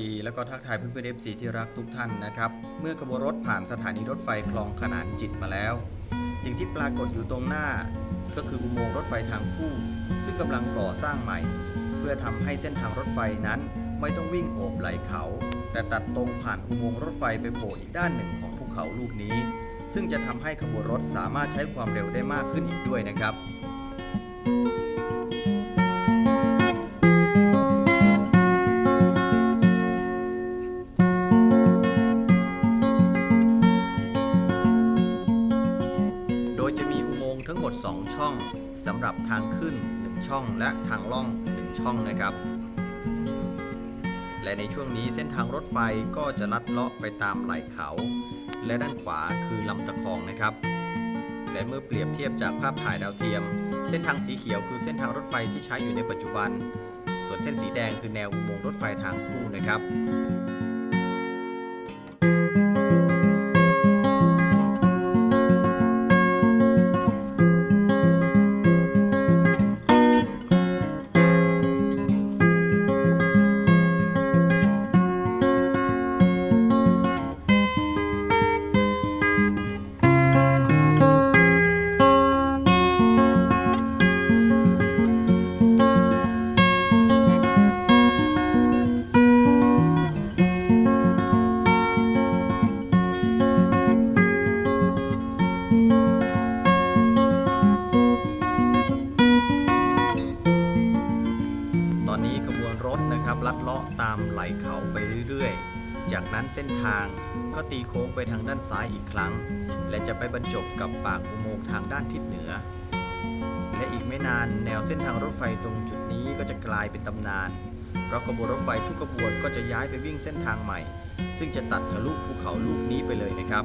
ดี แล้วก็ทักทายเพื่อนๆ FC ที่รักทุกท่านนะครับ เมื่อขบวนรถผ่านสถานีรถไฟคลองขนานจิตมาแล้ว สิ่งที่ปรากฏอยู่ตรงหน้า ก็คืออุโมงค์รถไฟทางคู่ ซึ่งกำลังก่อสร้างใหม่ เพื่อทำให้เส้นทางรถไฟนั้นไม่ต้องวิ่งโอบไหลเขา แต่ตัดตรงผ่านอุโมงค์รถไฟไปโผล่อีกด้านหนึ่งของภูเขาลูกนี้ ซึ่งจะทำให้ขบวนรถสามารถใช้ความเร็วได้มากขึ้นอีกด้วยนะครับโด ช่องและทางล่อง 1 ช่องนะครับ และในช่วงนี้เส้นทางรถไฟก็จะลัดเลาะไปตามไหล่เขา และด้านขวาคือลำตะคองนะครับ และเมื่อเปรียบเทียบจากภาพถ่ายดาวเทียม เส้นทางสีเขียวคือเส้นทางรถไฟที่ใช้อยู่ในปัจจุบัน ส่วนเส้นสีแดงคือแนวอุโมงค์รถไฟทางคู่นะครับ จากนั้นเส้นทางก็ตีโค้งไปทางด้านซ้ายอีกครั้ง และจะไปบรรจบกับปากอุโมงค์ทางด้านทิศเหนือ และอีกไม่นานแนวเส้นทางรถไฟตรงจุดนี้ก็จะกลายเป็นตำนาน เพราะขบวนรถไฟทุกขบวนก็จะย้ายไปวิ่งเส้นทางใหม่ ซึ่งจะตัดทะลุภูเขาลูกนี้ไปเลยนะครับ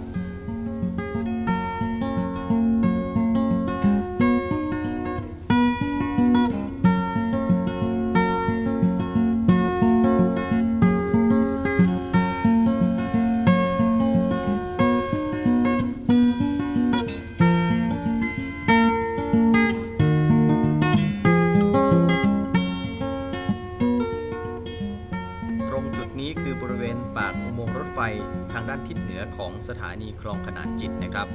ทางด้านทิศเหนือของสถานีคลองขนานจิตนะครับ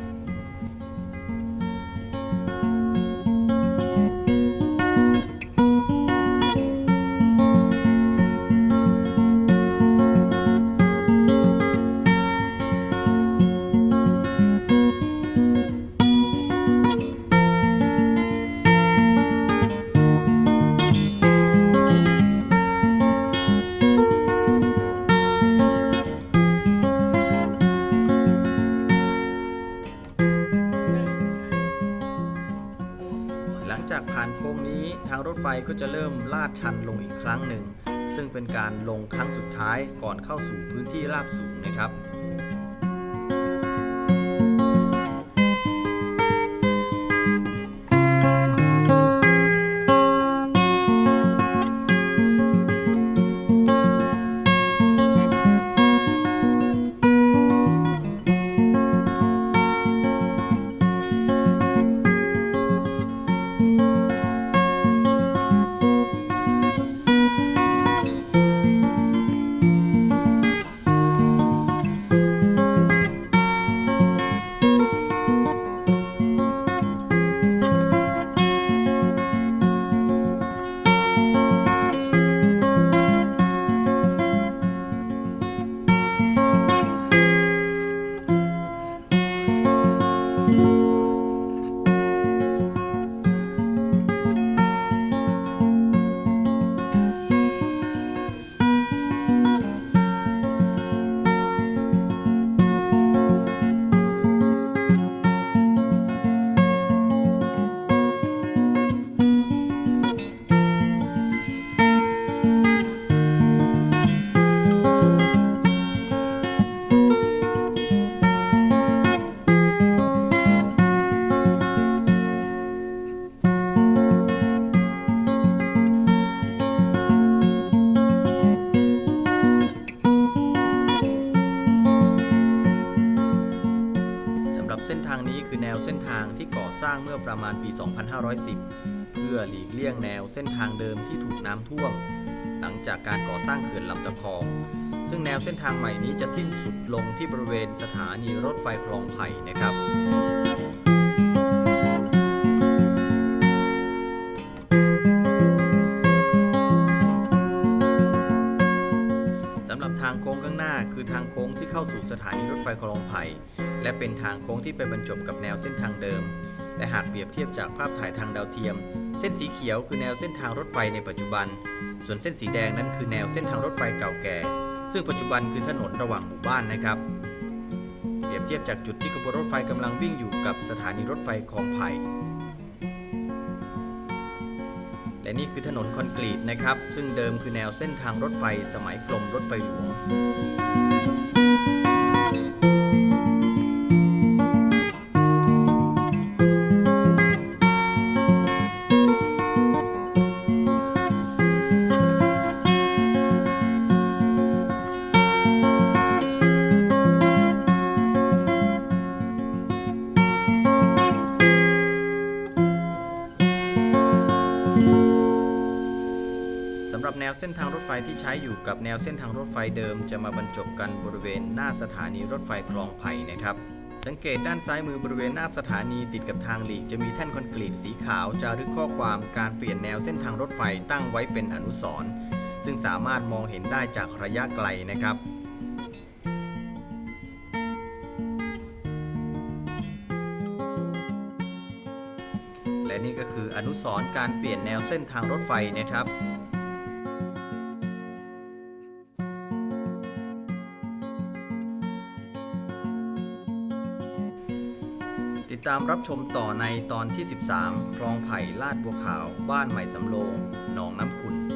ก็จะเริ่มลาดชันลงอีกครั้งหนึ่ง ซึ่งเป็นการลงครั้งสุดท้ายก่อนเข้าสู่พื้นที่ราบสูงนะครับ เส้นทางนี้คือแนวเส้นทางที่ก่อสร้างเมื่อประมาณปี 2510 เพื่อหลีกเลี่ยงแนวเส้นทางเดิมที่ถูกน้ำท่วม หลังจากการก่อสร้างเขื่อนลำตะคอง ซึ่งแนวเส้นทางใหม่นี้จะสิ้นสุดลงที่บริเวณสถานีรถไฟคลองไผ่นะครับ คือทางโค้งที่เข้าสู่สถานีรถไฟคลองไผ่และเป็นทางโค้งที่ไปบรรจบกับแนวเส้นทางเดิม และหากเปรียบเทียบจากภาพถ่ายทางดาวเทียม เส้นสีเขียวคือแนวเส้นทางรถไฟในปัจจุบัน ส่วนเส้นสีแดงนั้นคือแนวเส้นทางรถไฟเก่าแก่ ซึ่งปัจจุบันคือถนนระหว่างหมู่บ้านนะครับ เปรียบเทียบจากจุดที่ขบวนรถไฟกำลังวิ่งอยู่กับสถานีรถไฟคลองไผ่และนี่คือถนนคอนกรีตนะครับ ซึ่งเดิมคือแนวเส้นทางรถไฟสมัยกรมรถไฟหลวง วเส้นทางรถไฟที่ใช้อยู่กับแนวเส้นทางรถไฟเดิมจะมาบรรจบกันบริเวณหน้าสถานีรถไฟคลองไผ่นะครับ สังเกตด้านซ้ายมือบริเวณหน้าสถานีติดกับทางหลีกจะมีแท่นคอนกรีตสีขาวจารึกข้อความการเปลี่ยนแนวเส้นทางรถไฟตั้งไว้เป็นอนุสรณ์ซึ่งสามารถมองเห็นได้จากระยะไกลนะครับและนี่ก็คืออนุสรณ์การเปลี่ยนแนวเส้นทางรถไฟนะครับ ตามรับชมต่อในตอนที่ 13 คลองไผ่ลาดบัวขาว บ้านใหม่สำโรง หนองน้ำขุน